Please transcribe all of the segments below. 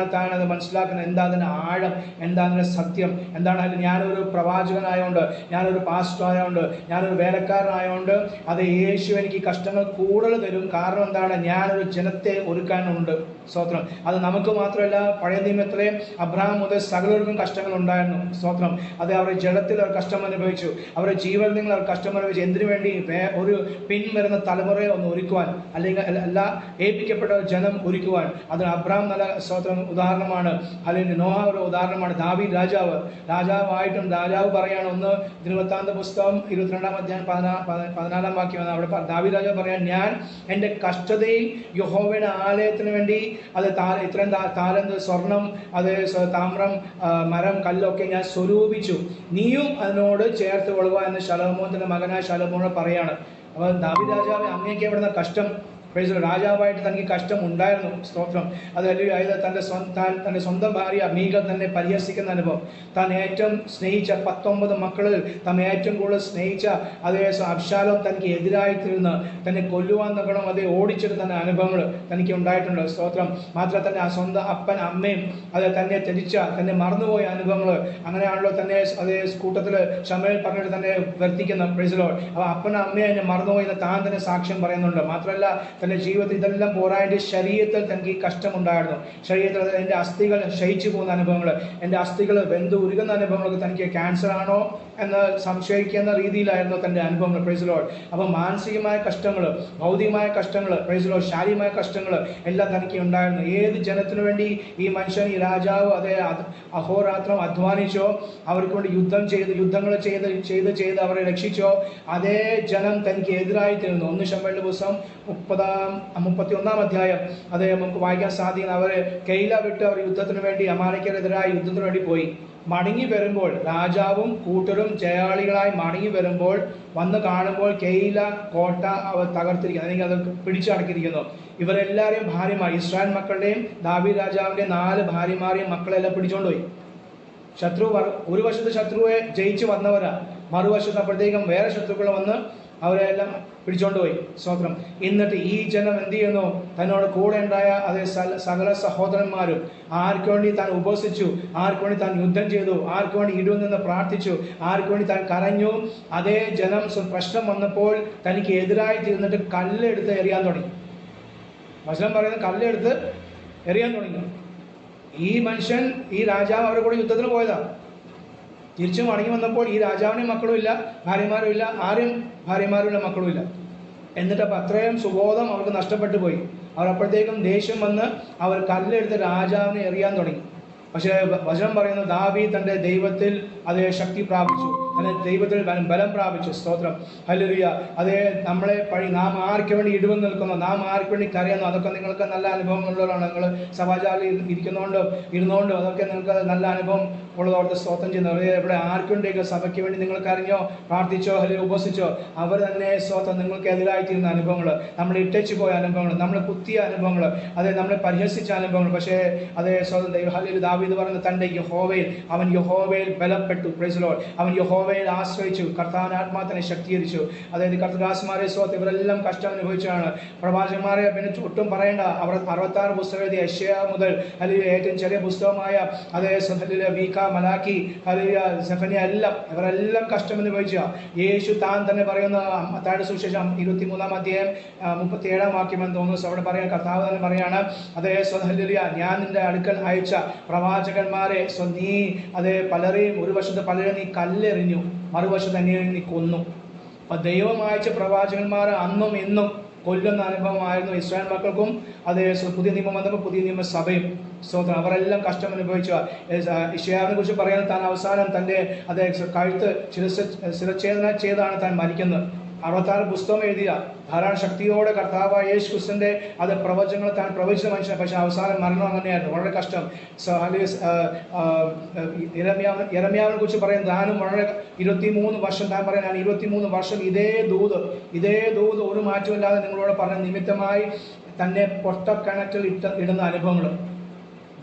താൻ അത് മനസ്സിലാക്കുന്നത് എന്താ അതിന്റെ ആഴം എന്താ അതിന്റെ സത്യം എന്താണ് ഞാനൊരു പ്രവാചകനായതുകൊണ്ട് ഞാനൊരു പാസ്റ്റർ ആയതുകൊണ്ട് ഞാനൊരു വേലക്കാരനായതുകൊണ്ട് അത് യേശു എനിക്ക് കഷ്ടങ്ങൾ കൂടുതൽ തരും. കാരണം എന്താണ്? ഞാനൊരു ജനത്തെ ഒരുക്കാനുണ്ട്. സ്തോത്രം. അത് നമുക്ക് മാത്രമല്ല പഴയ നിയമത്തിലെ അബ്രഹാം മുതൽ സകലർക്കും കഷ്ടങ്ങൾ ഉണ്ടായിരുന്നു സ്തോത്രം. അത് അവരുടെ ജലത്തിൽ അവർ കഷ്ടം അനുഭവിച്ചു. അവരുടെ ജീവനിൽ നിങ്ങൾ അവർ കഷ്ടം അനുഭവിച്ചു. എന്തിനു വേണ്ടി? ഒരു പിൻവരുന്ന തലമുറയെ ഒന്ന് ഒരുക്കുവാൻ അല്ലെങ്കിൽ അല്ല- അല്ല ഏൽപ്പിക്കപ്പെട്ട ജനം ഒരുക്കുവാൻ. അതിന് അബ്രഹാം നല്ല സ്തോത്രം ഉദാഹരണമാണ്. അല്ലെങ്കിൽ നോഹ ഉദാഹരണമാണ്. ദാവി രാജാവ്. രാജാവായിട്ടും രാജാവ് പറയാണ് ഒന്ന് തിരുവത്താന്ത പുസ്തകം ഇരുപത്തിരണ്ടാം അധ്യായം പതിനാ പതി- പതിനാലാം വാക്യം. അവിടെ ദാവി രാജാവ് പറയാൻ ഞാൻ എന്റെ കഷ്ടതയിൽ യഹോവയുടെ ആലയത്തിന് വേണ്ടി അത് താര ഇത്രയും താരന്ത് സ്വർണം അത് താമ്രം മരം കല്ലൊക്കെ ഞാൻ സ്വരൂപിച്ചു. നീയും അതിനോട് ചേർത്ത് കൊള്ളുക എന്ന് ശലോമോന്റെ മകനായ ശലോമോനോട് പറയാണ്. അപ്പോൾ ദാവി രാജാവ് അങ്ങേക്ക് എവിടുന്ന കഷ്ടം? പ്രൈസ് രാജാവായിട്ട് തനിക്ക് കഷ്ടം ഉണ്ടായിരുന്നു സ്തോത്രം. അത് അതായത് തന്റെ താൻ തന്റെ സ്വന്തം ഭാര്യ മീക തന്നെ പരിഹസിക്കുന്ന അനുഭവം. താൻ ഏറ്റവും സ്നേഹിച്ച പത്തൊമ്പത് മക്കളിൽ താൻ ഏറ്റവും കൂടുതൽ സ്നേഹിച്ച അതേ അബ്ശാലോം തനിക്ക് എതിരായി തീർന്ന് തന്നെ കൊല്ലുവാൻ നോക്കണം അതേ ഓടിച്ചിട്ട് തന്നെ അനുഭവങ്ങൾ തനിക്ക് ഉണ്ടായിട്ടുണ്ട്. സ്തോത്രം. മാത്രം തന്നെ ആ സ്വന്തം അപ്പൻ അമ്മയും അത് തന്നെ ത്യജിച്ച തന്നെ മറന്നുപോയ അനുഭവങ്ങൾ അങ്ങനെയാണല്ലോ തന്നെ അതേ കൂട്ടത്തിൽ ക്ഷമയിൽ പറഞ്ഞിട്ട് തന്നെ വർത്തിക്കുന്ന പ്രൈസിലോ അപ്പനും അമ്മയെ തന്നെ മറന്നുപോയി താൻ തന്നെ സാക്ഷ്യം പറയുന്നുണ്ട്. മാത്രമല്ല തന്റെ ജീവിതത്തിൽ ഇതെല്ലാം പോരാ എന്റെ ശരീരത്തിൽ തനിക്ക് കഷ്ടമുണ്ടായിരുന്നു. ശരീരത്തിൽ എന്റെ അസ്ഥികൾ ക്ഷയിച്ചു പോകുന്ന അനുഭവങ്ങൾ എന്റെ അസ്ഥികൾ വെന്ത് ഉരുകുന്ന അനുഭവങ്ങളൊക്കെ തനിക്ക് ക്യാൻസർ ആണോ എന്ന് സംശയിക്കുന്ന രീതിയിലായിരുന്നു തന്റെ അനുഭവങ്ങൾ. പ്രൈസിലോൾ അപ്പോൾ മാനസികമായ കഷ്ടങ്ങൾ ഭൗതികമായ കഷ്ടങ്ങൾ പ്രൈസിലോ ശാരീരികമായ കഷ്ടങ്ങൾ എല്ലാം തനിക്ക് ഉണ്ടായിരുന്നു. ഏത് ജനത്തിനു വേണ്ടി ഈ മനുഷ്യൻ ഈ രാജാവ് അതേ അഹോരാത്രം അധ്വാനിച്ചോ അവർക്ക് വേണ്ടി യുദ്ധം ചെയ്ത് യുദ്ധങ്ങൾ ചെയ്ത് ചെയ്ത് ചെയ്ത് അവരെ രക്ഷിച്ചോ അതേ ജനം തനിക്ക് എതിരായി തീർന്നു. ഒന്ന് ശമ്പളുടെ ദിവസം മുപ്പതാം മുപ്പത്തി ഒന്നാം അധ്യായം. അത് നമുക്ക് വായിക്കാൻ സാധിക്കുന്ന അവർ കെയില വിട്ട് അവർ യുദ്ധത്തിന് വേണ്ടി അമാനയ്ക്കെതിരായി യുദ്ധത്തിന് വേണ്ടി പോയി. മടങ്ങി വരുമ്പോൾ രാജാവും കൂട്ടരും ജയാളികളായി മടങ്ങി വരുമ്പോൾ വന്ന് കാണുമ്പോൾ കെയില കോട്ട അവർ തകർത്തിരിക്കുന്നു. അല്ലെങ്കിൽ അത് പിടിച്ചടക്കിയിരിക്കുന്നു ഇവരെല്ലാവരെയും ഭാര്യമാർ ഇസ്രായേൽ മക്കളുടെയും ദാവി രാജാവിന്റെ നാല് ഭാര്യമാരെയും മക്കളെല്ലാം പിടിച്ചുകൊണ്ടുപോയി ശത്രു ഒരു വശത്ത് ശത്രുവെ ജയിച്ചു വന്നവരാ. മറുവശത്ത് അപ്പോഴത്തേക്കും വേറെ ശത്രുക്കൾ വന്ന് അവരെ എല്ലാം പിടിച്ചോണ്ട് പോയി. സ്തോത്രം. എന്നിട്ട് ഈ ജനം എന്ത് ചെയ്യുന്നു? തന്നോട് കൂടെ ഉണ്ടായ അതേ സകല സഹോദരന്മാരും ആർക്കു വേണ്ടി താൻ ഉപസിച്ചു? ആർക്കു വേണ്ടി താൻ യുദ്ധം ചെയ്തു? ആർക്കു വേണ്ടി ഇടിവിൽ നിന്ന് പ്രാർത്ഥിച്ചു? ആർക്കു വേണ്ടി താൻ കരഞ്ഞു? അതേ ജനം പ്രശ്നം വന്നപ്പോൾ തനിക്ക് എതിരായി തീർന്നിട്ട് കല്ലെടുത്ത് എറിയാൻ തുടങ്ങി. വശനം പറയുന്നത് കല്ലെടുത്ത് എറിയാൻ തുടങ്ങി. ഈ മനുഷ്യൻ ഈ രാജാവ് അവരുടെ കൂടെ യുദ്ധത്തിന് പോയതാ. തിരിച്ചു മടങ്ങി വന്നപ്പോൾ ഈ രാജാവിനും മക്കളും ഇല്ല ഭാര്യമാരും ഇല്ല ആരും ഭാര്യമാരുമില്ല മക്കളും ഇല്ല. എന്നിട്ട് അപ്പം അത്രയും സുബോധം അവർക്ക് നഷ്ടപ്പെട്ടു പോയി. അവർ അപ്പോഴത്തേക്കും ദേഷ്യം വന്ന് അവർ കല്ലെടുത്ത് രാജാവിനെ എറിയാൻ തുടങ്ങി. പക്ഷേ വചനം പറയുന്നു ദാവി തന്റെ ദൈവത്തിൽ അതേ ശക്തി പ്രാപിച്ചു. തന്റെ ദൈവത്തിൽ ബലം പ്രാപിച്ചു. സ്തോത്രം. ഹല്ലേലൂയ. അതേ നമ്മളെ പഴി നാം ആർക്ക് വേണ്ടി ഇടിവ് നിൽക്കുന്നു നാം ആർക്ക് വേണ്ടി കരയുന്നു അതൊക്കെ നിങ്ങൾക്ക് നല്ല അനുഭവങ്ങളുള്ളതാണ് നിങ്ങൾ സഭാചാരിൽ ഇരിക്കുന്നതുകൊണ്ടും ഇരുന്നുകൊണ്ടും അതൊക്കെ നിങ്ങൾക്ക് നല്ല അനുഭവം ഉള്ളതോർത്ത് സ്തോത്രം ചെയ്യുന്നത് ഇവിടെ വേണ്ടിയൊക്കെ സഭയ്ക്ക് വേണ്ടി നിങ്ങൾ കരഞ്ഞോ പ്രാർത്ഥിച്ചോ അല്ലെങ്കിൽ ഉപസിച്ചോ അവർ തന്നെ സ്തോത്രം നിങ്ങൾക്ക് എതിരായി തീരുന്ന അനുഭവങ്ങൾ. നമ്മൾ ഇട്ടച്ചു പോയ അനുഭവങ്ങൾ നമ്മൾ കുത്തിയ അനുഭവങ്ങൾ അതെ നമ്മളെ പരിഹസിച്ച അനുഭവങ്ങൾ. പക്ഷേ അതേ സ്വതം ദൈവ ദാവി ദാവീദ് പറയുന്ന തന്റെ യഹോവയിൽ അവൻ യഹോവയിൽ ബലപ്പെട്ടു. പ്രൈസലോൾ അവൻ യഹോവയിൽ ആശ്രയിച്ചു. കർത്താനാത്മാത്തിനെ ശക്തീകരിച്ചു. അതായത് കർത്തദാസന്മാരെ സ്വത്ത് ഇവരെല്ലാം കഷ്ടം അനുഭവിച്ചാണ് പ്രവാചകന്മാരെ പിന്നെ ഒട്ടും പറയേണ്ട. അവർ അറുപത്താറ് പുസ്തകം എഴുതിയ ഏഷ്യ മുതൽ അല്ലെങ്കിൽ ഏറ്റവും ചെറിയ പുസ്തകമായ അതേ അല്ലെങ്കിൽ വീക്ക മലാക്കി അല്ലെങ്കിൽ സെഫനിയ എല്ലാം ഇവരെല്ലാം കഷ്ടം അനുഭവിച്ച. യേശു താൻ തന്നെ പറയുന്ന മത്തായുടെ സുവിശേഷം ഇരുപത്തി മൂന്നാം അധ്യായം മുപ്പത്തി ഏഴാം വാക്യമെന്ന് തോന്നുന്നു. അവിടെ പറയാൻ കർത്താവ് തന്നെ പറയാണ് അതേ സ്വതല്ലിയ ഞാൻ നിന്റെ അടുക്കൽ അയച്ച പ്രവാചകന്മാരെ സ്വ നീ അതേ പലരെയും ഒരു വശത്ത് പലരെയും നീ കല്ലെറിഞ്ഞു. മറുവശത്ത് തന്നെ നീ കൊന്നു. അപ്പൊ ദൈവം അയച്ച പ്രവാചകന്മാർ അന്നും ഇന്നും കൊല്ലുന്ന അനുഭവമായിരുന്നു ഇസ്രായേൽ മക്കൾക്കും. അതേ പുതിയ നിയമം വന്നപ്പോൾ പുതിയ നിയമസഭയും. സ്തോത്രം. അവരെല്ലാം കഷ്ടം അനുഭവിച്ച ഇഷയാവിനെ കുറിച്ച് പറയുന്നത് താൻ അവസാനം തന്റെ അതേ കഴുത്ത് ശിരച്ഛേദന ചെയ്താണ് താൻ മരിക്കുന്നത്. അറുപത്താറ് പുസ്തകം എഴുതിയ ധാരാളം ശക്തിയോടെ കർത്താവായ യേശു ക്രിസ്തുവിന്റെ അത് പ്രവചനങ്ങൾ താൻ പ്രവചിച്ച മനുഷ്യൻ. പക്ഷെ അവസാനം മരണം അങ്ങനെയായിരുന്നു. വളരെ കഷ്ടം. ഇരമ്യാവിനെ കുറിച്ച് പറയും താനും വളരെ ഇരുപത്തി മൂന്ന് വർഷം താൻ പറയാനാണ് ഞാൻ ഇരുപത്തി മൂന്ന് വർഷം ഇതേ ദൂത് ഇതേ ദൂത് ഒരു മാറ്റമില്ലാതെ നിങ്ങളോട് പറഞ്ഞ നിമിത്തമായി തന്നെ പൊട്ടക്കിണറ്റിൽ ഇട്ട ഇടുന്ന അനുഭവങ്ങൾ.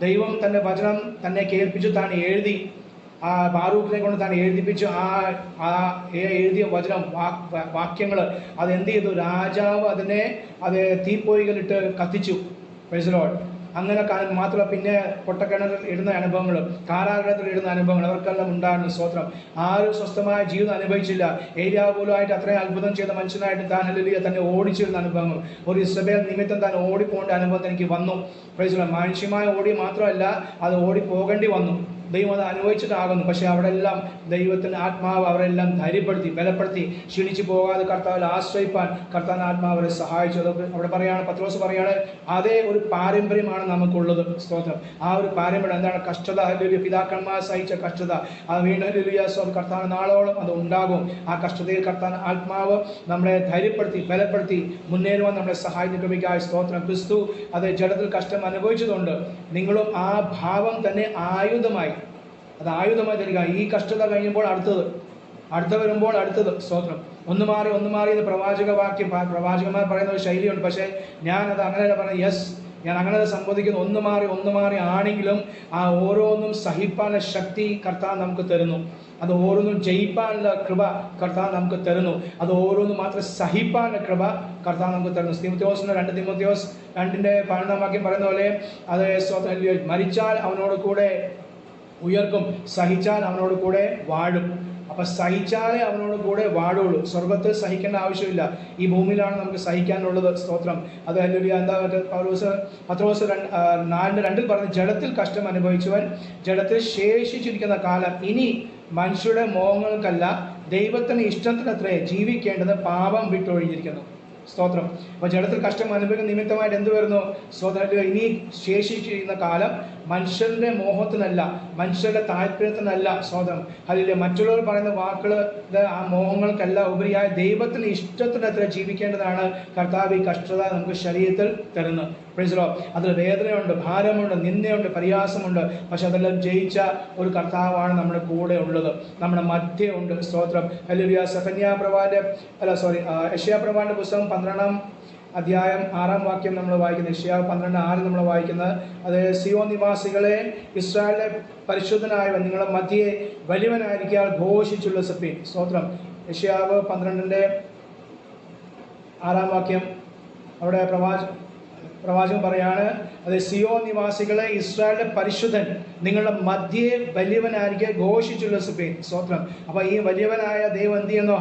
ദൈവം തന്റെ വചനം തന്നെ കേൾപ്പിച്ചു താൻ എഴുതി ആ ബാറൂഖിനെ കൊണ്ട് താൻ എഴുതിപ്പിച്ചു. ആ ആ എഴുതിയ വചനം വാക്യങ്ങൾ അത് എന്ത് ചെയ്തു? രാജാവ് അതിനെ അത് തീപ്പൊയ്കളിട്ട് കത്തിച്ചു. പ്രൈസലോൾ അങ്ങനെ മാത്രമല്ല പിന്നെ പൊട്ടക്കിണറിൽ ഇടുന്ന അനുഭവങ്ങൾ കാരാഗ്രഹത്തിൽ ഇടുന്ന അനുഭവങ്ങൾ അവർക്കെല്ലാം ഉണ്ടായിരുന്നു സ്തോത്രം. ആരും സ്വസ്ഥമായ ജീവിതം അനുഭവിച്ചില്ല. ഏരിയ പോലുമായിട്ട് അത്രയും അത്ഭുതം ചെയ്ത മനുഷ്യനായിട്ട് താൻ അല്ലെങ്കിൽ തന്നെ ഓടിച്ചിരുന്ന അനുഭവങ്ങൾ. ഒരു ഇസബേൽ നിമിത്തം താൻ ഓടിപ്പോകേണ്ട അനുഭവം എനിക്ക് വന്നു. പ്രൈസ് മാനുഷ്യമായ ഓടി മാത്രമല്ല അത് ഓടി പോകേണ്ടി വന്നു. ദൈവം അത് അനുഭവിച്ചിട്ടാകുന്നു. പക്ഷെ അവിടെ എല്ലാം ദൈവത്തിന്റെ ആത്മാവ് അവരെല്ലാം ധൈര്യപ്പെടുത്തി ബലപ്പെടുത്തി ക്ഷീണിച്ചു പോകാതെ കർത്താവിൽ ആശ്രയിപ്പാൻ കർത്താവിന് ആത്മാവ് അവരെ സഹായിച്ചു. അതൊക്കെ അവിടെ പറയാണ് പത്രോസ് പറയാണ് അതേ ഒരു പാരമ്പര്യമാണ് നമുക്കുള്ളത്. സ്തോത്രം. ആ ഒരു പാരമ്പര്യം എന്താണ്? കഷ്ടത. ഹല്ലേലൂയ. പിതാക്കന്മാർ സഹിച്ച കഷ്ടത. ആ വീണ്ടും ഹല്ലേലൂയ. സ്വം കർത്താവ് നാളോളം അത് ഉണ്ടാകും. ആ കഷ്ടതയിൽ കർത്താൻ ആത്മാവ് നമ്മളെ ധൈര്യപ്പെടുത്തി ബലപ്പെടുത്തി മുന്നേറുവാൻ നമ്മളെ സഹായിക്കുകയായി സ്തോത്രം. ക്രിസ്തു അത് ജഡത്തിൽ കഷ്ടം അനുഭവിച്ചതുകൊണ്ട് നിങ്ങളും ആ ഭാവം തന്നെ ആയുധമായി അത് ആയുധമായി തരിക. ഈ കഷ്ടത കഴിയുമ്പോൾ അടുത്തത്. അടുത്ത വരുമ്പോൾ അടുത്തത് സ്തോത്രം. ഒന്ന് മാറി ഒന്ന് മാറി എന്ന് പ്രവാചക വാക്യം പ്രവാചകന്മാർ പറയുന്ന ഒരു ശൈലിയുണ്ട്. പക്ഷേ ഞാൻ അത് അങ്ങനെയല്ല പറയുന്നത് യെസ് ഞാൻ അങ്ങനെ സംബോധിക്കുന്നു. ഒന്ന് മാറി ഒന്ന് മാറി ആണെങ്കിലും ആ ഓരോന്നും സഹിപ്പാനുള്ള ശക്തി കർത്താവ് നമുക്ക് തരുന്നു. അത് ഓരോന്നും ജയിപ്പാനുള്ള കൃപ കർത്താവ് നമുക്ക് തരുന്നു. അത് ഓരോന്നും മാത്രം സഹിപ്പാനുള്ള കൃപ കർത്താവ് നമുക്ക് തരുന്നു. തിമോത്തിയോസിന്റെ രണ്ട് തിമോത്തിയോസ് രണ്ടിന്റെ പതിനൊന്നാം പറയുന്ന പോലെ അത് മരിച്ചാൽ അവനോട് കൂടെ ഉയർക്കും. സഹിച്ചാൽ അവനോട് കൂടെ വാഴും. അപ്പൊ സഹിച്ചാലേ അവനോട് കൂടെ വാഴുള്ളൂ സ്വർഗത്തിൽ സഹിക്കേണ്ട ആവശ്യമില്ല. ഈ ഭൂമിയിലാണ് നമുക്ക് സഹിക്കാനുള്ളത് സ്തോത്രം. അത് അല്ലെങ്കിൽ എന്താ പൗലോസ് പത്രോസ് രണ്ട് ആ, നാലിന്റെ രണ്ടിൽ പറഞ്ഞ് ജഡത്തിൽ കഷ്ടം അനുഭവിച്ചവൻ ജഡത്തിൽ ശേഷിച്ചിരിക്കുന്ന കാലം ഇനി മനുഷ്യരുടെ മോഹങ്ങൾക്കല്ല ദൈവത്തിന് ഇഷ്ടത്തിനത്രേ ജീവിക്കേണ്ടത് പാപം വിട്ടൊഴിഞ്ഞിരിക്കുന്നു. സ്തോത്രം. അപ്പൊ ജഡത്തിൽ കഷ്ടം അനുഭവിക്കുന്ന നിമിത്തമായിട്ട് എന്ത് വരുന്നു? സ്തോത്രം. ഇനി ശേഷിച്ചിരിക്കുന്ന കാലം മനുഷ്യരുടെ മോഹത്തിനല്ല മനുഷ്യരുടെ താല്പര്യത്തിനല്ല സ്തോത്രം. അല്ലെങ്കിൽ മറ്റുള്ളവർ പറയുന്ന വാക്കുകൾ ആ മോഹങ്ങൾക്കല്ല ഉപരിയായ ദൈവത്തിന് ഇഷ്ടത്തിന് എത്ര ജീവിക്കേണ്ടതാണ് കർത്താവ് ഈ കഷ്ടത നമുക്ക് ശരീരത്തിൽ തരുന്നത്. പ്രൈസലോ അതിൽ വേദനയുണ്ട് ഭാരമുണ്ട് നിന്ദയുണ്ട് പ്രയാസമുണ്ട് പക്ഷെ അതെല്ലാം ജയിച്ച ഒരു കർത്താവാണ് നമ്മുടെ കൂടെ ഉള്ളത്. നമ്മുടെ മധ്യേ ഉണ്ട്. സ്തോത്രം. ഹല്ലേലൂയ സഫന്യ അല്ല സോറി യഷ്യാ പ്രവാന്റെ പുസ്തകം പന്ത്രണ്ടാം അധ്യായം ആറാം വാക്യം നമ്മൾ വായിക്കുന്നത്. ഇഷ്യാവ് പന്ത്രണ്ട് ആറ് നമ്മൾ വായിക്കുന്നത്. അത് സിയോ നിവാസികളെ ഇസ്രായേലിലെ പരിശുദ്ധനായവൻ നിങ്ങളുടെ മധ്യയെ വലിയവനായിരിക്കാൽ ഘോഷിച്ചുള്ള സപ്പി. സ്തോത്രം. യഷ്യാവ് പന്ത്രണ്ടിന്റെ ആറാം വാക്യം. അവിടെ പ്രവാച പ്രവാചകൻ പറയാണ് അത് സിയോ നിവാസികളെ ഇസ്രായേലിന്റെ പരിശുദ്ധൻ നിങ്ങളുടെ മധ്യേ വലിയവനായിരിക്കെ ഘോഷിച്ചുല്ലസിപ്പീൻ സ്തോത്രം. അപ്പൊ ഈ വലിയവനായ ദൈവം എന്ത് ചെയ്യുന്നു?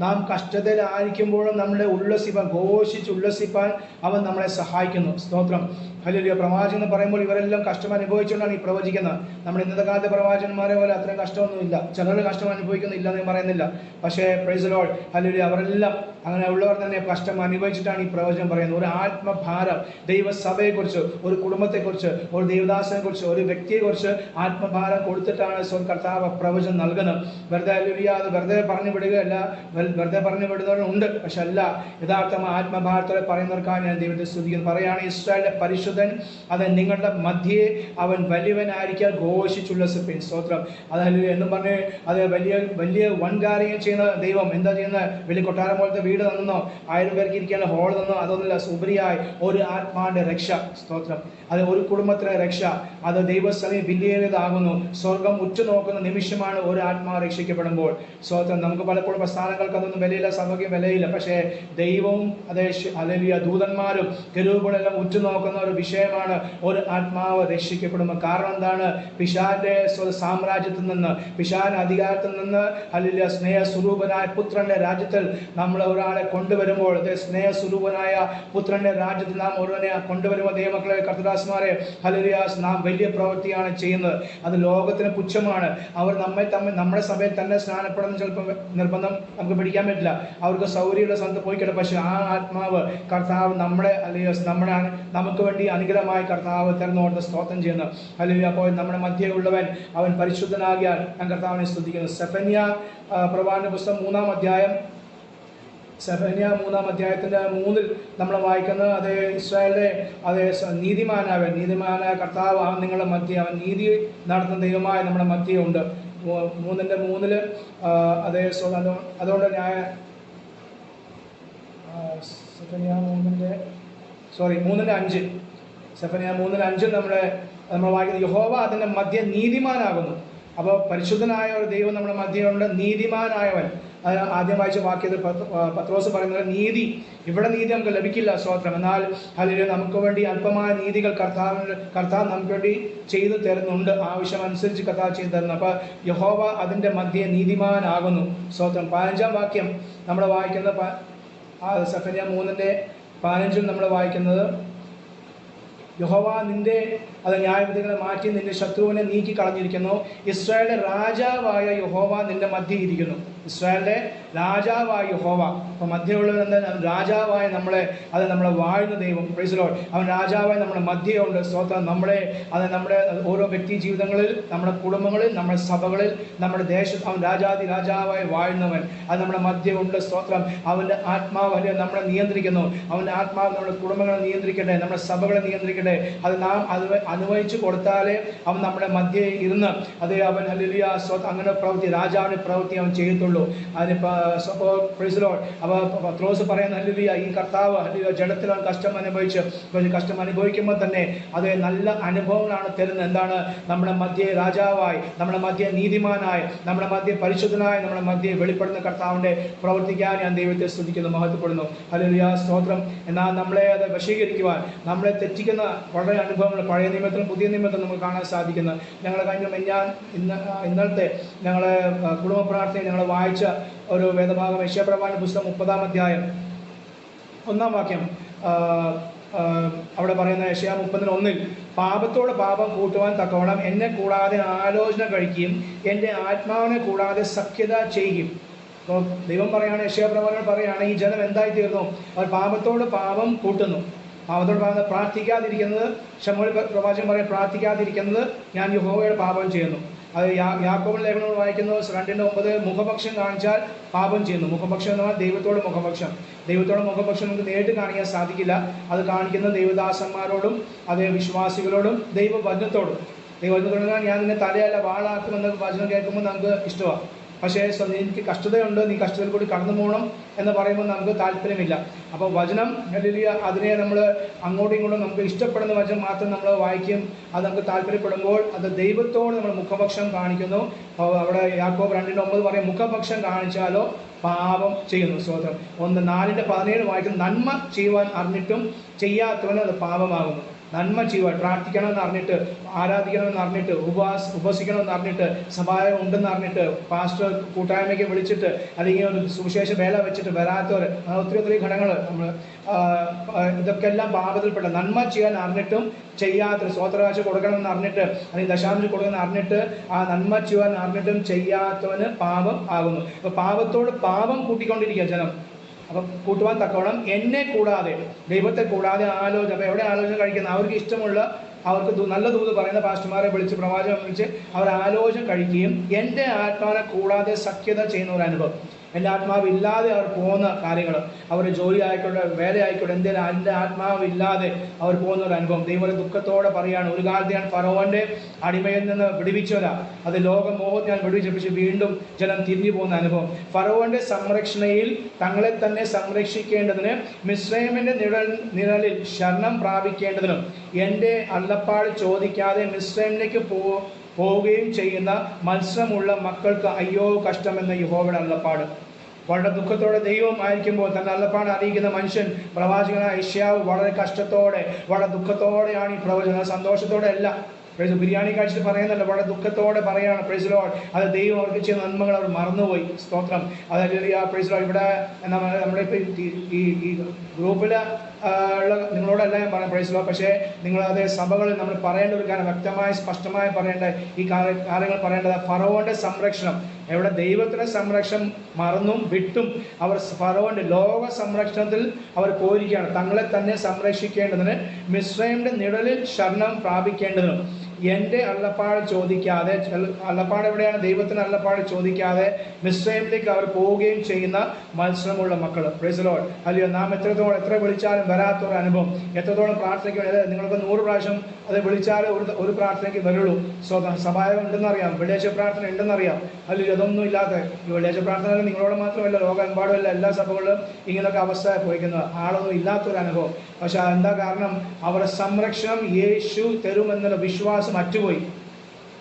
നാം കഷ്ടതയിലായിരിക്കുമ്പോഴും നമ്മുടെ ഉല്ലസിപ്പാൻ ഘോഷിച്ച് ഉല്ലസിപ്പാൻ അവൻ നമ്മളെ സഹായിക്കുന്നു. സ്തോത്രം. ഹല്ലേലൂയ. പ്രവാചകൻ എന്ന് പറയുമ്പോൾ ഇവരെല്ലാം കഷ്ടം അനുഭവിച്ചുകൊണ്ടാണ് ഈ പ്രവചിക്കുന്നത്. നമ്മൾ ഇന്നത്തെ കാലത്തെ പ്രവാചകന്മാരെ പോലെ അത്രയും കഷ്ടമൊന്നുമില്ല. ചിലർ കഷ്ടം അനുഭവിക്കുന്നില്ല എന്ന് പറയുന്നില്ല. പക്ഷേ പ്രൈസലോൾ ഹലിയ അവരെല്ലാം അങ്ങനെ ഉള്ളവർ തന്നെ കഷ്ടം അനുഭവിച്ചിട്ടാണ് ഈ പ്രവചനം പറയുന്നത്. ഒരു ആത്മഭാരം ദൈവസഭയെക്കുറിച്ച് ഒരു കുടുംബത്തെക്കുറിച്ച് ഒരു ദൈവദാസനെക്കുറിച്ച് ഒരു വ്യക്തിയെക്കുറിച്ച് ആത്മഭാരം കൊടുത്തിട്ടാണ് സ്വ കർത്താവ് പ്രവചനം നൽകുന്നത്. വെറുതെ അത് വെറുതെ പറഞ്ഞു വിടുകയല്ല വെറുതെ പറഞ്ഞു വിടുന്നവരുണ്ട് പക്ഷെ അല്ല യഥാർത്ഥം ആത്മഭാരത്തോടെ പറയുന്നവർക്കാണ് ഞാൻ ദൈവത്തെ സ്തുതിക്കുന്നത് പറയാണ് ഇസ്രായേലിന്റെ പരിശുദ്ധൻ അത് നിങ്ങളുടെ മധ്യേ അവൻ വലിയവനായിരിക്കാൻ ഘോഷിച്ചുല്ലസിപ്പിൻ സ്തോത്രം. അത് ഹല്ലേലൂയ എന്നും പറഞ്ഞ് അത് വലിയ വലിയ വൻകാര്യം ചെയ്യുന്ന ദൈവം. എന്താ ചെയ്യുന്നത്? വലിയ കൊട്ടാരം പോലത്തെ വീട് തന്നോ? ആയിരം പേർക്ക് ഇരിക്കാനുള്ള ഹോൾ തന്നോ? അതൊന്നുമില്ല. സുബരിയായി ഒരു ആത്മാന്റെ രക്ഷ. സ്തോത്രം. അത് ഒരു കുടുംബത്തിലെ രക്ഷ. അത് ദൈവസ്ഥലം വിലയേറിയതാകുന്നു സ്വർഗം ഉറ്റുനോക്കുന്ന നിമിഷമാണ് ഒരു ആത്മാവ് രക്ഷിക്കപ്പെടുമ്പോൾ. സ്തോത്രം നമുക്ക് പലപ്പോഴും പ്രസ്ഥാനങ്ങൾക്ക് അതൊന്നും വിലയില്ല സഭയ്ക്ക് വിലയില്ല. പക്ഷേ ദൈവവും അതേ അല്ലെങ്കിൽ ദൂതന്മാരും ഗരൂപുകളെല്ലാം ഉറ്റുനോക്കുന്ന ഒരു വിഷയമാണ് ഒരു ആത്മാവ് രക്ഷിക്കപ്പെടുമ്പോൾ. കാരണം എന്താണ്? പിശാന്റെ സ്വ- സാമ്രാജ്യത്തിൽ നിന്ന് പിശാന്റെ അധികാരത്തിൽ നിന്ന് അല്ലെങ്കിൽ സ്നേഹസ്വരൂപനായ പുത്രന്റെ രാജ്യത്തിൽ നമ്മൾ ഒരാളെ കൊണ്ടുവരുമ്പോൾ അതേ സ്നേഹസ്വരൂപനായ പുത്രന്റെ രാജ്യത്തിൽ നാം ഒരുവനെ കൊണ്ടുവരുമ്പോൾ ദൈവമക്കളെ കർത്തദാസ്മാരെ ഹലിയ നാം വലിയ പ്രവൃത്തിയാണ് ചെയ്യുന്നത്. അത് ലോകത്തിന് പുച്ഛമാണ്. അവർ നമ്മെ തമ്മിൽ നമ്മുടെ സഭയിൽ തന്നെ സ്നാനപ്പെടണം ചിലപ്പോൾ നിർബന്ധം നമുക്ക് പിടിക്കാൻ പറ്റില്ല. അവർക്ക് സൗകര്യമുള്ള സ്ഥലത്ത് പോയി പോയിക്കട്ടെ പക്ഷെ ആ ആത്മാവ് കർത്താവ് നമ്മുടെ അല്ലെങ്കിൽ നമ്മുടെ നമുക്ക് വേണ്ടി അനുഗ്രഹമായി കർത്താവ് തിരഞ്ഞുകൊണ്ട് സ്തോത്രം ചെയ്യുന്നു. അല്ലെങ്കിൽ അപ്പോൾ നമ്മുടെ മധ്യേ ഉള്ളവൻ അവൻ പരിശുദ്ധനാകിയാൽ ഞാൻ കർത്താവിനെ സ്തുതിക്കുന്നു. സെഫന്യ പ്രവാന്റെ പുസ്തകം മൂന്നാം അധ്യായം സെഫന്യ മൂന്നാം അധ്യായത്തിന്റെ മൂന്നിൽ നമ്മൾ വായിക്കുന്നത് അത് ഇസ്രായേലിലെ അത് നീതിമാനാവൻ നീതിമാനായ കർത്താവ് അവൻ നിങ്ങളുടെ മധ്യ അവൻ നീതി നടത്തുന്ന ദൈവമായ നമ്മുടെ മധ്യ ഉണ്ട്. മൂന്നിന്റെ മൂന്നിൽ അതേ അതുകൊണ്ട് ഞാൻ സെഫനിയ മൂന്നിന്റെ സോറി മൂന്നിന്റെ അഞ്ച്. സെഫനിയ മൂന്നിന്റെ അഞ്ചിൽ നമ്മുടെ നമ്മൾ വായിക്കുന്നത് യഹോവ അതിന്റെ മധ്യ നീതിമാനാകുന്നു. അപ്പോൾ പരിശുദ്ധനായ ഒരു ദൈവം നമ്മുടെ മധ്യമുണ്ട് നീതിമാനായവൻ. ആദ്യം വായിച്ച വാക്യത്തിൽ പത്രോസ് പറയുന്നത് നീതി. ഇവിടെ നീതി നമുക്ക് ലഭിക്കില്ല സ്തോത്രം. എന്നാൽ അതിന് നമുക്ക് വേണ്ടി അല്പമായ നീതികൾ കർത്താവിന് കർത്താവ് നമുക്ക് വേണ്ടി ചെയ്തു തരുന്നുണ്ട്. ആവശ്യമനുസരിച്ച് കർത്താവ് ചെയ്തു തരുന്നു. അപ്പോൾ യഹോവ അതിന്റെ മധ്യേ നീതിമാനാകുന്നു. സ്തോത്രം. പതിനഞ്ചാം വാക്യം നമ്മൾ വായിക്കുന്ന സഫന്യ മൂന്നിന്റെ പതിനഞ്ചിൽ നമ്മൾ വായിക്കുന്നത് യഹോവ നിന്റെ അത് ന്യായവിധികളെ മാറ്റി നിന്റെ ശത്രുവിനെ നീക്കി കളഞ്ഞിരിക്കുന്നു ഇസ്രായേലിന്റെ രാജാവായ യഹോവ നിന്റെ മധ്യ ഇസ്രായേലിന്റെ രാജാവായ യഹോവ. അപ്പൊ മധ്യമുള്ളവർ എന്താ? രാജാവായ നമ്മളെ അത് നമ്മളെ വാഴുന്ന ദൈവം. പ്രൈസലോ അവൻ രാജാവായി നമ്മുടെ മധ്യമുണ്ട് സ്തോത്രം നമ്മളെ അത് നമ്മുടെ ഓരോ വ്യക്തി ജീവിതങ്ങളിൽ നമ്മുടെ കുടുംബങ്ങളിൽ നമ്മുടെ സഭകളിൽ നമ്മുടെ ദേശത്ത് അവൻ രാജാതി രാജാവായി വാഴുന്നവൻ. അത് നമ്മുടെ മധ്യമുണ്ട് സ്തോത്രം അവന്റെ ആത്മാവ് അല്ലെ നമ്മളെ നിയന്ത്രിക്കുന്നു. അവന്റെ ആത്മാവ് നമ്മുടെ കുടുംബങ്ങളെ നിയന്ത്രിക്കട്ടെ. നമ്മുടെ സഭകളെ നിയന്ത്രിക്കട്ടെ. അത് നാം അത് അനുവദിച്ചു കൊടുത്താലേ അവൻ നമ്മുടെ മധ്യയിൽ ഇരുന്ന് അതേ അവൻ അല്ലെ അങ്ങനെ പ്രവൃത്തി രാജാവിന്റെ പ്രവൃത്തി അവൻ ചെയ്യത്തുള്ളൂ. അതിനിപ്പോ പ്രിസിലോ അപ്പോൾ പത്രോസ് പറയുന്ന ഹല്ലേലൂയ ഈ കർത്താവ് ഹല്ലേലൂയ ജഡത്തിൽ അവൻ കഷ്ടം അനുഭവിച്ച്. കഷ്ടം അനുഭവിക്കുമ്പോൾ തന്നെ അത് നല്ല അനുഭവങ്ങളാണ് തരുന്നത്. എന്താണ്? നമ്മുടെ മധ്യ രാജാവായി നമ്മുടെ മധ്യ നീതിമാനായി നമ്മുടെ മധ്യ പരിശുദ്ധനായി നമ്മുടെ മധ്യ വെളിപ്പെടുന്ന കർത്താവിന്റെ പ്രവർത്തിക്കാൻ ഞാൻ ദൈവത്തെ സ്തുതിക്കുന്നു മഹത്വപ്പെടുന്നു. ഹല്ലേലൂയ സ്തോത്രം. എന്നാൽ നമ്മളെ അത് വശീകരിക്കുവാൻ നമ്മളെ തെറ്റിക്കുന്ന വളരെ അനുഭവങ്ങൾ പഴയ നിയമത്തിലും പുതിയ നിയമത്തിലും നമുക്ക് കാണാൻ സാധിക്കുന്നത് ഞങ്ങളെ കഴിഞ്ഞ മെഞ്ഞാൻ ഇന്ന് ഇന്നലത്തെ ഞങ്ങളെ കുടുംബ പ്രാർത്ഥനയിൽ ഞങ്ങൾ വായിച്ച ഒരു വേദഭാഗം യശ്യപ്രഭാന പുസ്തകം മുപ്പതാം അധ്യായം ഒന്നാം വാക്യം അവിടെ പറയുന്ന യശയ മുപ്പതിന് ഒന്നിൽ പാപത്തോട് പാപം കൂട്ടുവാൻ തക്കവണ്ണം എന്നെ കൂടാതെ ആലോചന കഴിക്കുകയും എന്റെ ആത്മാവിനെ കൂടാതെ സഖ്യത ചെയ്യുകയും അപ്പോൾ ദൈവം പറയാണ് യശയപ്രവാചകൻ പറയുകയാണ് ഈ ജനം എന്തായി തീർന്നു അവർ പാപത്തോട് പാപം കൂട്ടുന്നു. പാപത്തോട് പാപം പ്രാർത്ഥിക്കാതിരിക്കുന്നത് ഷമോൾ പ്രവാചകൻ പറയും പ്രാർത്ഥിക്കാതിരിക്കുന്നത് ഞാൻ യഹോവയുടെ പാപം ചെയ്യുന്നു. അത് യാ- യാക്കോബിൻ ലേഖനങ്ങൾ വായിക്കുന്നു രണ്ടിന്റെ ഒമ്പത് മുഖപക്ഷം കാണിച്ചാൽ പാപം ചെയ്യുന്നു. മുഖപക്ഷം എന്ന് പറഞ്ഞാൽ ദൈവത്തോട് മുഖപക്ഷം. ദൈവത്തോട് മുഖപക്ഷം നമുക്ക് നേരിട്ട് കാണിക്കാൻ സാധിക്കില്ല. അത് കാണിക്കുന്ന ദൈവദാസന്മാരോടും അതേ വിശ്വാസികളോടും ദൈവവചനത്തോടും. ദൈവവചനത്തോട് ഞാൻ നിന്നെ തലയല്ല വാളാക്കുമെന്ന വചനം കേൾക്കുമ്പോൾ നമുക്ക് ഇഷ്ടമാണ് പക്ഷേ എനിക്ക് കഷ്ടതയുണ്ട്. നീ കഷ്ടതയിൽ കൂടി കടന്നു പോകണം എന്ന് പറയുമ്പോൾ നമുക്ക് താല്പര്യമില്ല. അപ്പോൾ വചനം ഹല്ലേലൂയ അതിനെ നമ്മൾ അങ്ങോട്ടും ഇങ്ങോട്ടും നമുക്ക് ഇഷ്ടപ്പെടുന്ന വചനം മാത്രം നമ്മൾ വായിക്കും. അത് നമുക്ക് താല്പര്യപ്പെടുമ്പോൾ അത് ദൈവത്തോട് നമ്മൾ മുഖപക്ഷം കാണിക്കുന്നു. അവിടെ യാക്കോബ് രണ്ടിന്റെ ഒമ്പത് പറയും മുഖപക്ഷം കാണിച്ചാലോ പാപം ചെയ്യുന്നു. സ്തോത്രം. ഒന്ന് നാലിന്റെ പതിനേഴ് വായിക്കുന്ന നന്മ ചെയ്യുവാൻ അറിഞ്ഞിട്ടും ചെയ്യാത്തവന് അത് പാപമാകുന്നു. നന്മ ചെയ്യുവാൻ പ്രാർത്ഥിക്കണമെന്ന് അറിഞ്ഞിട്ട് ആരാധിക്കണമെന്ന് അറിഞ്ഞിട്ട് ഉപവാസ് ഉപസിക്കണമെന്ന് അറിഞ്ഞിട്ട് സഭായം ഉണ്ടെന്ന് അറിഞ്ഞിട്ട് പാസ്റ്റർ കൂട്ടായ്മയ്ക്ക് വിളിച്ചിട്ട് അല്ലെങ്കിൽ ഒരു സുവിശേഷ വേല വെച്ചിട്ട് വരാത്തവർ അങ്ങനെ ഒത്തിരി ഒത്തിരി ഘടകങ്ങൾ നമ്മൾ ഇതൊക്കെ എല്ലാം പാപത്തിൽപ്പെട്ട നന്മ ചെയ്യാൻ അറിഞ്ഞിട്ടും ചെയ്യാത്ത സ്വോത്രകാശ കൊടുക്കണമെന്ന് അറിഞ്ഞിട്ട് അല്ലെങ്കിൽ ദശാംശം കൊടുക്കണം അറിഞ്ഞിട്ട് ആ നന്മ ചെയ്യാൻ അറിഞ്ഞിട്ടും ചെയ്യാത്തവന് പാപം ആകുന്നു. അപ്പൊ പാപത്തോട് പാപം കൂട്ടിക്കൊണ്ടിരിക്കുക ജനം. അപ്പം കൂട്ടുവാൻ തക്കവണ്ണം എന്നെ കൂടാതെ ദൈവത്തെ കൂടാതെ ആലോചന അപ്പം എവിടെ ആലോചന കഴിക്കുന്ന അവർക്ക് ഇഷ്ടമുള്ള അവർക്ക് നല്ല ദൂത് പറയുന്ന പാസ്റ്റർമാരെ വിളിച്ച് പ്രവാചകം വിളിച്ച് അവർ ആലോചന കഴിക്കുകയും എന്റെ ആത്മാവിനെ കൂടാതെ സഖ്യത ചെയ്യുന്ന ഒരു അനുഭവം. എന്റെ ആത്മാവ് ഇല്ലാതെ അവർ പോകുന്ന കാര്യങ്ങൾ അവർ ജോലി ആയിക്കോട്ടെ വേല ആയിക്കോട്ടെ എന്തെങ്കിലും എന്റെ ആത്മാവ് ഇല്ലാതെ അവർ പോകുന്ന ഒരു അനുഭവം. ദൈവം ദുഃഖത്തോടെ പറയാണ് ഒരു കാലത്ത് ഞാൻ ഫറോവന്റെ അടിമയിൽ നിന്ന് വിടുവിച്ചവരാ അത് ലോകമോഹത്തെ ഞാൻ വിടുവിച്ചു പക്ഷെ വീണ്ടും ജനം തിരിഞ്ഞു പോകുന്ന അനുഭവം. ഫറോവന്റെ സംരക്ഷണയിൽ തങ്ങളെ തന്നെ സംരക്ഷിക്കേണ്ടതിന് മിശ്രൈമിന്റെ നിഴൽ നിഴലിൽ ശരണം പ്രാപിക്കേണ്ടതിനും എന്റെ അള്ളപ്പാട് ചോദിക്കാതെ മിശ്രൈമിലേക്ക് പോ പോവുകയും ചെയ്യുന്ന മത്സരമുള്ള മക്കൾക്ക് അയ്യോ കഷ്ടമെന്ന യഹോവയുടെ അള്ളപ്പാട് വളരെ ദുഃഖത്തോടെ ദൈവം ആയിരിക്കുമ്പോൾ തന്റെ അള്ളപ്പാട് അറിയിക്കുന്ന മനുഷ്യൻ പ്രവാചകനായ ഇഷ്യാവ് വളരെ കഷ്ടത്തോടെ വളരെ ദുഃഖത്തോടെയാണ് ഈ പ്രവചനം. സന്തോഷത്തോടെ അല്ല. പ്രൈസ് ബിരിയാണി കഴിച്ചിട്ട് പറയുന്നല്ല വളരെ ദുഃഖത്തോടെ പറയാണ്. പ്രൈസ് ലോഡ് അത് ദൈവം അവർക്ക് ചെയ്യുന്ന നന്മകൾ അവർ മറന്നുപോയി. സ്തോത്രം. ആ പ്രൈസ് ഇവിടെ നമ്മ നമ്മുടെ ഇപ്പോൾ ഈ ഗ്രൂപ്പിൽ ഉള്ള നിങ്ങളോടല്ല ഞാൻ പറയാൻ പ്രൈസ് ലോഡ്. പക്ഷേ നിങ്ങൾ അത് സഭകളിൽ നമ്മൾ പറയേണ്ട ഒരു കാര്യം വ്യക്തമായി സ്പഷ്ടമായി പറയേണ്ട ഈ കാര്യങ്ങൾ പറയേണ്ടത് ഫറോന്റെ സംരക്ഷണം. എവിടെ ദൈവത്തിന്റെ സംരക്ഷണം മറന്നും വിട്ടും അവർ ഫറോന്റെ ലോക സംരക്ഷണത്തിൽ അവർ പോയിരിക്കുകയാണ്. തങ്ങളെ തന്നെ സംരക്ഷിക്കേണ്ടതിന് മിശ്രയുടെ നിഴലിൽ ശരണം പ്രാപിക്കേണ്ടതിനും എന്റെ അള്ളപ്പാട് ചോദിക്കാതെ അള്ളപ്പാട് എവിടെയാണ്? ദൈവത്തിന് അള്ളപ്പാട് ചോദിക്കാതെ മിശ്രൈമിലേക്ക് അവർ പോവുകയും ചെയ്യുന്ന മത്സരമുള്ള മക്കൾ പ്രൈസലോൾ അല്ലയോ നാം എത്രത്തോളം എത്ര വിളിച്ചാലും വരാത്തൊരു അനുഭവം. എത്രത്തോളം പ്രാർത്ഥനയ്ക്ക് അതായത് നിങ്ങൾക്ക് നൂറ് പ്രാവശ്യം അത് വിളിച്ചാൽ ഒരു ഒരു പ്രാർത്ഥനയ്ക്ക് വരുള്ളൂ. സോ സഭായം ഉണ്ടെന്നറിയാം. വെള്ളിയാഴ്ച പ്രാർത്ഥന ഉണ്ടെന്നറിയാം. അല്ലെങ്കിൽ അതൊന്നും ഇല്ലാതെ ഈ വെള്ളിയാഴ്ച പ്രാർത്ഥന നിങ്ങളോട് മാത്രമല്ല ലോകമെമ്പാടുമല്ല എല്ലാ സഭകളിലും ഇങ്ങനൊക്കെ അവസ്ഥ പോയിക്കുന്നത് ആളൊന്നും ഇല്ലാത്തൊരു അനുഭവം. പക്ഷെ എന്താ കാരണം? അവരുടെ സംരക്ഷണം യേശു തരുമെന്നുള്ള വിശ്വാസം അറ്റുപോയി.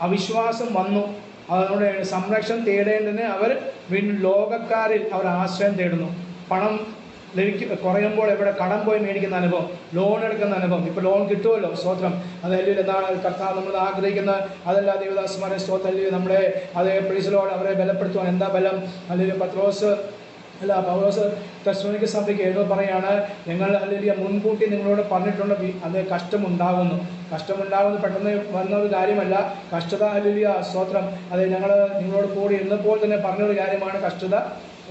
അവിശ്വാസം വന്നു. അതുകൊണ്ട് സംരക്ഷണം തേടേണ്ടതിന് അവർ വീണ്ടും ലോകക്കാരിൽ അവർ ആശ്രയം തേടുന്നു. പണം ലഭിക്കും കുറയുമ്പോൾ എവിടെ കടം പോയി മേടിക്കുന്ന അനുഭവം ലോൺ എടുക്കുന്ന അനുഭവം. ഇപ്പോൾ ലോൺ കിട്ടുമല്ലോ സ്തോത്രം. അതല്ലെങ്കിൽ എന്താണ് കർത്താവ് നമ്മൾ ആഗ്രഹിക്കുന്ന അതല്ല ദേവദാസ്മാരെ സ്തോത്രം. അല്ലെങ്കിൽ നമ്മുടെ അതേ പ്രീസിലോട് അവരെ ബലപ്പെടുത്തുവാൻ എന്താ ബലം? അല്ലെങ്കിൽ പത്രോസ് അല്ല പൗലോസ് തെസ്ലോനിക്ക് സഭയ്ക്ക് എഴുതി പറയാണ് ഞങ്ങൾ അല്ലെങ്കിൽ മുൻകൂട്ടി നിങ്ങളോട് പറഞ്ഞിട്ടുണ്ട് അത് കഷ്ടമുണ്ടാകുന്നു. കഷ്ടമുണ്ടാകുന്നു പെട്ടെന്ന് വന്ന ഒരു കാര്യമല്ല. കഷ്ടത അല്ലെങ്കിൽ സ്തോത്രം. അത് ഞങ്ങൾ നിങ്ങളോട് കൂടി ഇന്നപ്പോൾ തന്നെ പറഞ്ഞൊരു കാര്യമാണ് കഷ്ടത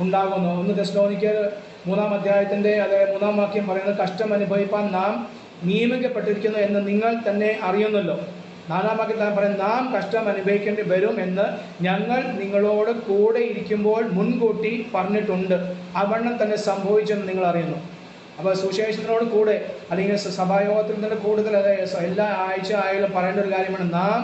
ഉണ്ടാകുന്നു. ഒന്ന് തെസ്ലോനിക്ക് മൂന്നാം അധ്യായത്തിന്റെ അതെ മൂന്നാം വാക്യം പറയുന്നത് കഷ്ടം അനുഭവിപ്പാൻ നാം നിയമിക്കപ്പെട്ടിരിക്കുന്നു എന്ന് നിങ്ങൾ തന്നെ അറിയുന്നല്ലോ. നാലാം വാക്യത്തിൽ പറയും നാം കഷ്ടം അനുഭവിക്കേണ്ടി വരും എന്ന് ഞങ്ങൾ നിങ്ങളോട് കൂടെ ഇരിക്കുമ്പോൾ മുൻകൂട്ടി പറഞ്ഞിട്ടുണ്ട്. അവണ്ണം തന്നെ സംഭവിച്ചെന്ന് നിങ്ങൾ അറിയുന്നു. അപ്പോൾ സുശേഷത്തിനോട് കൂടെ അല്ലെങ്കിൽ സഭായോഗത്തിൽ തന്നെ കൂടുതൽ എല്ലാ ആഴ്ച ആയാലും പറയേണ്ട ഒരു കാര്യമാണ് നാം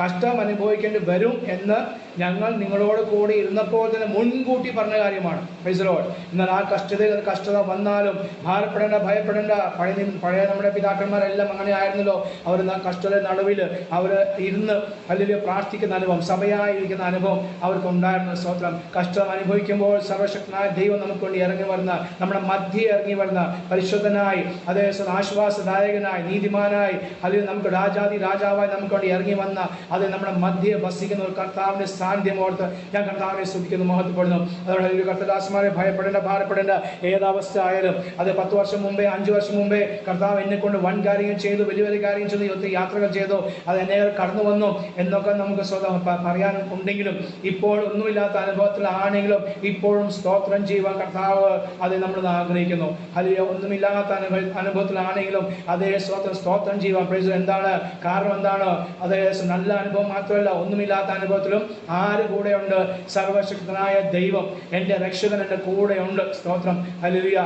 കഷ്ടം അനുഭവിക്കേണ്ടി വരും എന്ന് ഞങ്ങൾ നിങ്ങളോട് കൂടി ഇരുന്നപ്പോൾ തന്നെ മുൻകൂട്ടി പറഞ്ഞ കാര്യമാണ്. ഫൈസലോട് എന്നാൽ ആ കഷ്ടതയിൽ കഷ്ടത വന്നാലും ഭാരപ്പെടേണ്ട ഭയപ്പെടേണ്ട പഴയ പഴയ നമ്മുടെ പിതാക്കന്മാരെല്ലാം അങ്ങനെ ആയിരുന്നല്ലോ. അവർ ആ കഷ്ടത നടുവിൽ അവർ ഇരുന്ന് അല്ലെങ്കിൽ പ്രാർത്ഥിക്കുന്ന അനുഭവം സഭയായിരിക്കുന്ന അനുഭവം അവർക്കുണ്ടായിരുന്ന സ്വത്രം കഷ്ടം അനുഭവിക്കുമ്പോൾ സർവശക്തനായ ദൈവം നമുക്ക് വേണ്ടി ഇറങ്ങി വരുന്ന നമ്മുടെ മധ്യ ഇറങ്ങി വരുന്ന പരിശുദ്ധനായി അതേ ആശ്വാസദായകനായി നീതിമാനായി അല്ലെങ്കിൽ നമുക്ക് രാജാതി രാജാവായി നമുക്ക് വേണ്ടി ഇറങ്ങി വന്ന അത് നമ്മുടെ മധ്യ വസിക്കുന്ന ഒരു കർത്താവിന്റെ സാന്നിധ്യം ഓർത്ത് ഞാൻ കർത്താവിനെ സ്തുതിക്കുന്നു മഹത്വപ്പെടുന്നു. അതുകൊണ്ട് ഒരു കർത്തദാസന്മാരെ ഭയപ്പെടേണ്ട ഭാരപ്പെടേണ്ട ഏതവസ്ഥ ആയാലും അത് പത്ത് വർഷം മുമ്പേ അഞ്ച് വർഷം മുമ്പേ കർത്താവ് എന്നെ കൊണ്ട് വൻ കാര്യങ്ങൾ ചെയ്തു വലിയ വലിയ കാര്യം ചെയ്തു ഒത്തിരി യാത്രകൾ ചെയ്തു. അത് എന്നെ കടന്നു വന്നു എന്നൊക്കെ നമുക്ക് സ്വതം പറയാൻ ഉണ്ടെങ്കിലും ഇപ്പോൾ ഒന്നുമില്ലാത്ത അനുഭവത്തിലാണെങ്കിലും ഇപ്പോഴും സ്തോത്രം ചെയ്യുവാൻ കർത്താവ് അത് നമ്മൾ ആഗ്രഹിക്കുന്നു. അല്ലെങ്കിൽ ഒന്നുമില്ലാത്ത അനുഭവ അനുഭവത്തിലാണെങ്കിലും അതേ സ്തോത്രം സ്തോത്രം ചെയ്യുവാൻ എന്താണ്? കാരണം എന്താണ്? അതേ നല്ല അനുഭവം മാത്രമല്ല ഒന്നുമില്ലാത്ത അനുഭവത്തിലും ആര് കൂടെയുണ്ട് സർവശക്തനായ ദൈവം എന്റെ രക്ഷകൻ എന്റെ കൂടെയുണ്ട്. സ്തോത്രം. അലിയ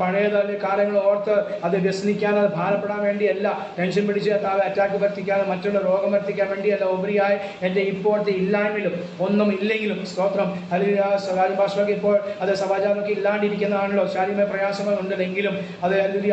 പഴയതല്ലേ കാര്യങ്ങൾ ഓർത്ത് അത് വ്യസനിക്കാൻ അത് ഭാരപ്പെടാൻ വേണ്ടിയല്ല. ടെൻഷൻ പിടിച്ച് താഴെ അറ്റാക്ക് വർത്തിക്കാനോ മറ്റുള്ള രോഗം വർത്തിക്കാൻ വേണ്ടിയല്ല ഉപരിയായി എന്റെ ഇപ്പോഴത്തെ ഇല്ലായ്മയിലും ഒന്നും ഇല്ലെങ്കിലും. സ്തോത്രം. അലിയ സ്വകാര്യ ഭാഷകളൊക്കെ ഇപ്പോൾ അത് സമാചാരമൊക്കെ ഇല്ലാണ്ടിരിക്കുന്നതാണല്ലോ. ശാരീരിക പ്രയാസങ്ങൾ ഉണ്ടെങ്കിലും അത്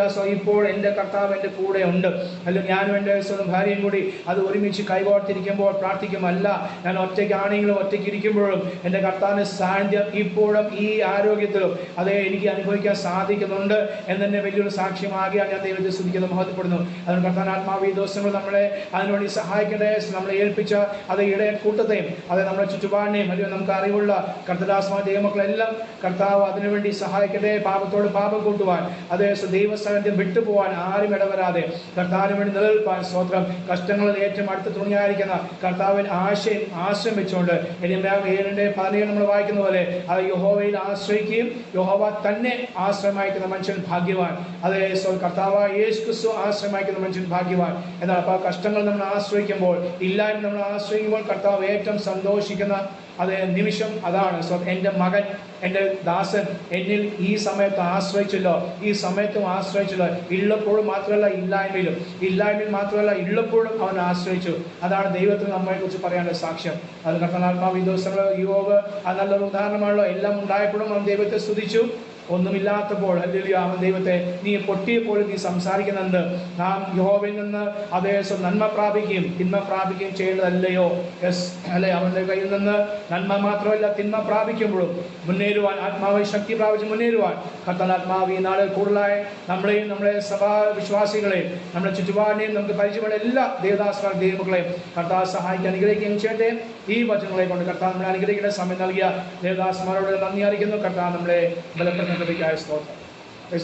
സ്വ ഇപ്പോൾ എന്റെ കർത്താവ് എന്റെ കൂടെ ഉണ്ട് അല്ല ഞാനും എന്റെ ഭാര്യയും കൂടി അത് ഒരുമിച്ച് കൈകോർത്തിരിക്കുമ്പോൾ പ്രാർത്ഥിക്കുമല്ല. ഞാൻ ഒറ്റയ്ക്കാണെങ്കിലും ഒറ്റയ്ക്ക് ഇരിക്കുമ്പോഴും എന്റെ കർത്താവിന്റെ സാന്നിധ്യം ഇപ്പോഴും ഈ ആരോഗ്യത്തിലും അത് എനിക്ക് അനുഭവിക്കാൻ സാധിക്കുന്നുണ്ട് എന്നെ വലിയൊരു സാക്ഷ്യമാകിയാൽ ഞാൻ ദൈവത്തെ സ്തുതിക്കുന്നു മഹത്വപ്പെടുന്നു. അതുകൊണ്ട് കർത്താൻ ആത്മാവ് ഈ ദിവസങ്ങൾ നമ്മളെ അതിനുവേണ്ടി സഹായിക്കട്ടെ നമ്മളെ ഏൽപ്പിച്ച അത് ഇടയ കൂട്ടത്തെയും അത് നമ്മുടെ ചുറ്റുപാടിനെയും അല്ലെങ്കിൽ നമുക്ക് അറിവുള്ള കർത്തദാസമായ ദൈവമക്കളെല്ലാം കർത്താവ് അതിനുവേണ്ടി സഹായിക്കട്ടെ പാപത്തോട് പാപം കൂട്ടുവാൻ അത് ദൈവസാന്നിധ്യം വിട്ടുപോകാൻ ആരും ഇടവരാതെ കർത്താവിന് വേണ്ടി നിലനിൽപ്പാൻ സ്തോത്രം. കഷ്ടങ്ങളിൽ ഏറ്റവും അടുത്ത് തുണിയായിരിക്കുന്ന കർത്താവിൽ ആശയം ആശ്രയം വെച്ചുകൊണ്ട് ഏഴിന്റെ പതിനേഴ് നമ്മൾ വായിക്കുന്ന പോലെ അത് യഹോവയിൽ ആശ്രയിക്കുകയും യഹോവ തന്നെ ആശ്രയമായിരിക്കുന്ന മനുഷ്യൻ ഭാഗ്യവാൻ. അത് കർത്താവ് യേശു ക്രിസ്തു ആശ്രയമായിരിക്കുന്ന മനുഷ്യൻ ഭാഗ്യവാൻ. എന്നാൽ അപ്പോൾ കഷ്ടങ്ങൾ നമ്മൾ ആശ്രയിക്കുമ്പോൾ ഇല്ലായ്മ നമ്മൾ ആശ്രയിക്കുമ്പോൾ കർത്താവ് ഏറ്റവും സന്തോഷിക്കുന്ന അതേ നിമിഷം അതാണ് സോ എന്റെ മകൻ എന്റെ ദാസൻ എന്നിൽ ഈ സമയത്ത് ആശ്രയിച്ചല്ലോ. ഈ സമയത്തും ആശ്രയിച്ചല്ലോ. ഉള്ളപ്പോഴും മാത്രമല്ല ഇല്ലായ്മയിലും. ഇല്ലായ്മയിൽ മാത്രമല്ല ഉള്ളപ്പോഴും അവൻ ആശ്രയിച്ചു. അതാണ് ദൈവത്തിന് നമ്മളെക്കുറിച്ച് കുറിച്ച് പറയാനുള്ള സാക്ഷ്യം. അത് കർത്തനാത്മാവ് ഈ ദിവസങ്ങൾ യുവ അത് നല്ലൊരു ഉദാഹരണമാണല്ലോ. എല്ലാം ഉണ്ടായപ്പോഴും അവൻ ദൈവത്തെ സ്തുതിച്ചു. ഒന്നുമില്ലാത്തപ്പോൾ അല്ലെങ്കിൽ അവൻ ദൈവത്തെ നീ പൊട്ടിയപ്പോൾ നീ സംസാരിക്കുന്നുണ്ട്. നാം യഹോവയിൽ നിന്ന് അതേ നന്മ പ്രാപിക്കുകയും തിന്മ പ്രാപിക്കുകയും ചെയ്യേണ്ടതല്ലയോ? യെസ് അല്ലെ? അവന്റെ കയ്യിൽ നിന്ന് നന്മ മാത്രമല്ല തിന്മ പ്രാപിക്കുമ്പോഴും മുന്നേറുവാൻ ആത്മാവ് ശക്തി പ്രാപിച്ച് മുന്നേറുവാൻ. കർത്താൻ ആത്മാവ് ഈ നാളിൽ കൂടുതലായി നമ്മളെയും നമ്മുടെ സഭാ വിശ്വാസികളെയും നമ്മുടെ ചുറ്റുപാടിനെയും നമുക്ക് പരിചയമുള്ള എല്ലാ ദേവദാസ ദൈവങ്ങളെയും കർത്താവ് സഹായിക്കാൻ അനുഗ്രഹിക്കുകയും ചെയ്യട്ടെ. ഈ വചനങ്ങളെ കൊണ്ട് കർത്താവ് നമ്മളെ അനുഗ്രഹിക്കുന്ന സമയം നൽകിയ ദേവദാസന്മാരോട് നന്ദി അറിയിക്കുന്നു. കർത്താവ് നമ്മളെ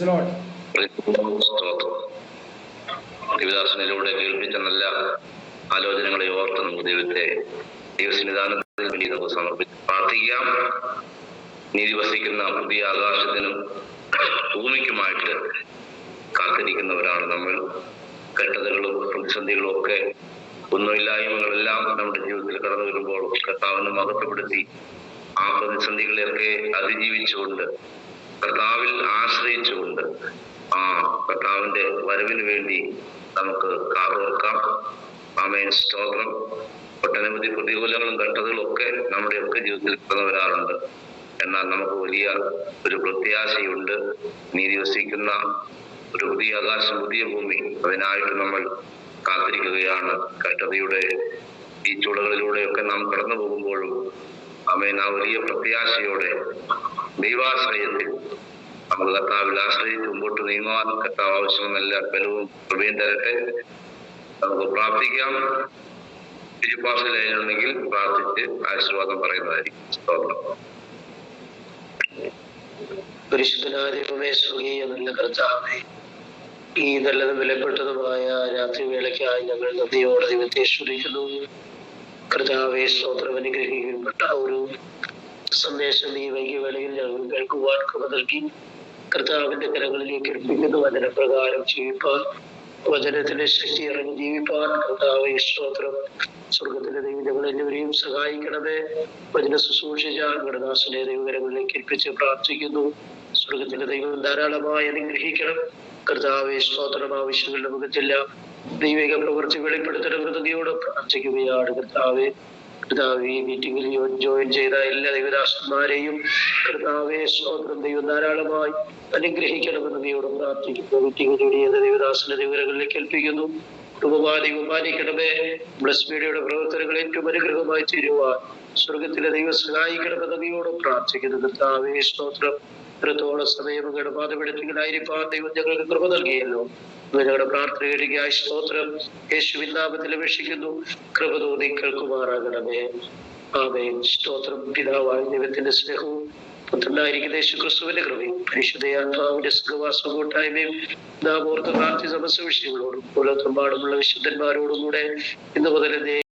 Lord. സ്തോത്രം. ദിവദാസനിലൂടെ കേൾപ്പിച്ച നല്ല ആലോചനകളെ ഓർത്ത് നമുക്ക് ദൈവത്തെ ദൈവസന്നിധാനത്തിൽ വേണ്ടി നമുക്ക് സമർപ്പിച്ച് പ്രാർത്ഥിക്കാം. നീതി വസിക്കുന്ന പുതിയ ആകാശത്തിനും ഭൂമിക്കുമായിട്ട് കാത്തിരിക്കുന്നവരാണ് നമ്മൾ. കെട്ടതകളും പ്രതിസന്ധികളും ഒക്കെ ഒന്നുമില്ലായ്മകളെല്ലാം നമ്മുടെ ജീവിതത്തിൽ കടന്നു വരുമ്പോൾ കർത്താവിനെ മഹത്വപ്പെടുത്തി ആ പ്രതിസന്ധികളെയൊക്കെ അതിജീവിച്ചുകൊണ്ട് കർത്താവിൽ ആശ്രയിച്ചുകൊണ്ട് ആ കർത്താവിന്റെ വരവിന് വേണ്ടി നമുക്ക് കാതോർക്കാം ആമേൻ. സ്തോത്രം. ഒട്ടനവധി പ്രതികൂലങ്ങളും ഘട്ടതകളും ഒക്കെ നമ്മുടെയൊക്കെ ജീവിതത്തിൽ കടന്നു വരാറുണ്ട്. എന്നാൽ നമുക്ക് വലിയ ഒരു പ്രത്യാശയുണ്ട്. നീതി വസിക്കുന്ന ഒരു പുതിയ ആകാശം പുതിയ ഭൂമി അതിനായിട്ട് നമ്മൾ കാത്തിരിക്കുകയാണ്. കഷ്ടതയുടെ ഈ ചുളകളിലൂടെയൊക്കെ നാം കടന്നു പോകുമ്പോഴും അമേൻ ആ വലിയ പ്രത്യാശയോടെ ദൈവാശ്രയത്തിൽ നമ്മൾ കർത്താവിൽ ആശ്രയിച്ച് മുമ്പോട്ട് നീങ്ങുവാൻ കർത്താവ് ആവശ്യമെന്നല്ല ബലവും കൃപയും തരട്ടെ. നമുക്ക് പ്രാർത്ഥിക്കാം. തിരുപ്പാസിലുണ്ടെങ്കിൽ പ്രാർത്ഥിച്ച് ആശീർവാദം പറയുന്നതായിരിക്കും. സ്തോത്രം. പരിശുദ്ധനായ നല്ല കർത്താവേ ഈ നല്ലതും വിലപ്പെട്ടതുമായ രാത്രി വേളയ്ക്കായി ഞങ്ങൾ നന്ദിയോടെ ദൈവത്തെ സ്തുതിക്കുന്നു കർത്താവെ സ്തോത്രം അനുഗ്രഹിക്കപ്പെട്ട ഒരു സന്ദേശം ഈ വൈകിയ വേളയിൽ ഞങ്ങൾ കേൾക്കുവാൻ കൃപ നൽകി. കർത്താവിന്റെ കരങ്ങളിലേക്ക് ഏൽപ്പിക്കുന്നു വചനപ്രകാരം ജീവിപ്പാൻ വചനത്തിന്റെ ശക്തി ഇറങ്ങി ജീവിപ്പാൻ കർത്താവെ സ്തോത്രം. സ്വർഗത്തിന്റെ ദൈവം ഞങ്ങൾ എല്ലാവരെയും സഹായിക്കണമേ. വചന ശുശ്രൂഷിച്ച ഗണദാസനെ ദൈവകരങ്ങളിലേക്ക് ഏൽപ്പിച്ച് പ്രാർത്ഥിക്കുന്നു. സ്വർഗത്തിന്റെ ദൈവം ധാരാളമായി അനുഗ്രഹിക്കണം. കർത്താവെ സ്തോത്രം. ആവശ്യങ്ങളുടെ മുഖത്തെല്ലാം. ദൈവിക പ്രവർത്തി വെളിപ്പെടുത്തണം കൃതിയോട് പ്രാർത്ഥിക്കുകയാണ് കർത്താവെ. കർത്താവ് ഈ മീറ്റിംഗിൽ ജോയിൻ ചെയ്ത എല്ലാ ദൈവദാസന്മാരെയും കർത്താവെ സ്തോത്രം. ദൈവം ധാരാളമായി അനുഗ്രഹിക്കണമെന്ന് ദൈവോട് പ്രാർത്ഥിക്കുന്നു. മീറ്റിംഗിലൂടെ ഏത് ദൈവദാസന്റെ വിവരങ്ങളിലേക്ക് ഏൽപ്പിക്കുന്നു. കുടുംബമായി പാലിക്കണമേ ബ്ലസ് മീഡിയയുടെ പ്രവർത്തനങ്ങൾ ഏറ്റവും അനുഗ്രഹമായി തീരുവാൻ സ്വർഗത്തിലെ ദൈവം സഹായിക്കണമെന്ന് ദൈവോട് പ്രാർത്ഥിക്കുന്നു. കർത്താവേ സ്തോത്രം. ഇത്രത്തോളം സമയം ഗർഭാതപെടുത്തികളായിരിക്കാൻ ദൈവം ഞങ്ങൾക്ക് കൃപ നൽകിയല്ലോ ഞങ്ങളുടെ പ്രാർത്ഥന കേൾക്കുക സ്തോത്രം. യേശുവിൻ നാമത്തിൽ അപേക്ഷിക്കുന്നു. കൃപ തോന്നി കേൾക്കുമാറാകണമേ. ആമേൻ. സ്തോത്രം. പിതാവായ ദൈവത്തിന്റെ സ്നേഹവും പുത്രനായിരിക്കുന്ന യേശു ക്രിസ്തുവിന്റെ കൃപയും പരിശുദ്ധയാത്മാവിന്റെ സുഖവാസം കൂട്ടായ്മയും നാം ഓർത്ത് പ്രാർത്ഥി സമസ്യ വിഷയങ്ങളോടും തമ്പാടുമുള്ള വിശുദ്ധന്മാരോടും കൂടെ ഇന്ന് മുതൽ